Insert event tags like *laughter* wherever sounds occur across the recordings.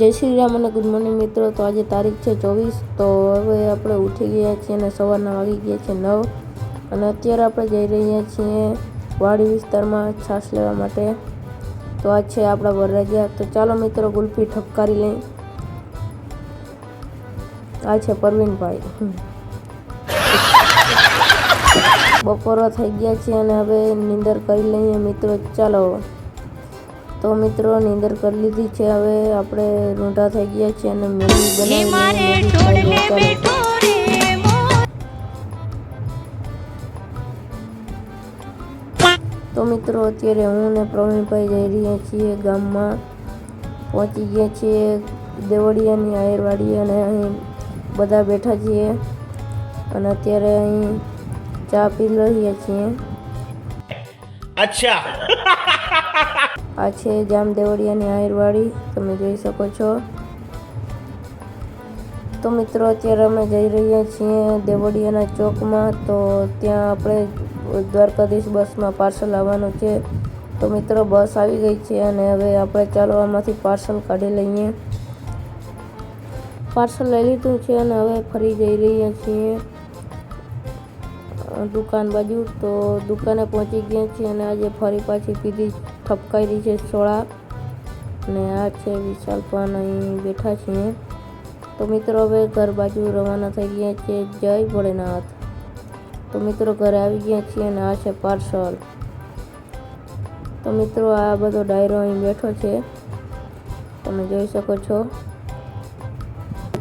જય શ્રી રામ અને good morning મિત્રો. તો આજે તારીખ છે ચોવીસ. તો હવે આપણે ઉઠી ગયા છીએ અને સવારના વાગી ગયા છે નવ. અને અત્યારે આપણે જઈ રહ્યા છીએ વાડી વિસ્તારમાં છાશ લેવા માટે. તો આ છે આપણા વરરાજા. તો ચાલો મિત્રો ગુલ્ફી ઠપકારી લઈ. આ છે પરવીનભાઈ. બપોરો થઈ ગયા છે અને હવે નિંદર કરી લઈએ મિત્રો. ચાલો. તો મિત્રો નીંદર કરી લીધી છે. હવે આપણે રૂંઢા થઈ ગયા છીએ અને મેગી બનાવી તો મિત્રો અત્યારે હું ને પ્રવીણભાઈ જઈ રહ્યા છીએ ગામમાં. પહોંચી ગયા છીએ દેવળિયાની આયરવાડી અને અહીં બધા બેઠા છીએ. અને અત્યારે અહીં ચા પી રહ્યા છીએ. અચ્છા. *laughs* આ છે જામ દેવળિયાની આયરવાડી. તમે જોઈ શકો છો. તો મિત્રો, અત્યારે અમે જઈ રહ્યા છીએ દેવળિયાના ચોકમાં. તો ત્યાં આપણે દ્વારકાધીશ બસમાં પાર્સલ આવવાનું છે. તો મિત્રો, બસ આવી ગઈ છે અને હવે આપણે ચાલો આમાંથી પાર્સલ કાઢી લઈએ. પાર્સલ લઈ લીધું છે અને હવે ફરી જઈ રહ્યા છીએ. દુકાન બાજુ, તો દુકાને પહોંચી ગયા છીએ અને આજે ફરી પાછી પીધી ઠપકાઈ છે સોળા. અને આ છે વિશાલ પણ અહીં બેઠા છીએ. તો મિત્રો, હવે ઘર બાજુ રવાના થઈ ગયા છે જય ભોળેનાથ. તો મિત્રો, ઘરે આવી ગયા છીએ અને આ છે પાર્સલ. તો મિત્રો, આ બધો ડાયરો અહીં બેઠો છે. તમે જોઈ શકો છો.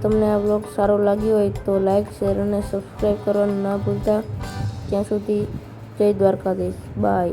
તમને આ બ્લોગ સારો લાગ્યો હોય તો લાઈક, શેર અને સબસ્ક્રાઈબ કરવાનું ના ભૂલતા. ત્યાં સુધી જય દ્વારકાધીશ. બાય.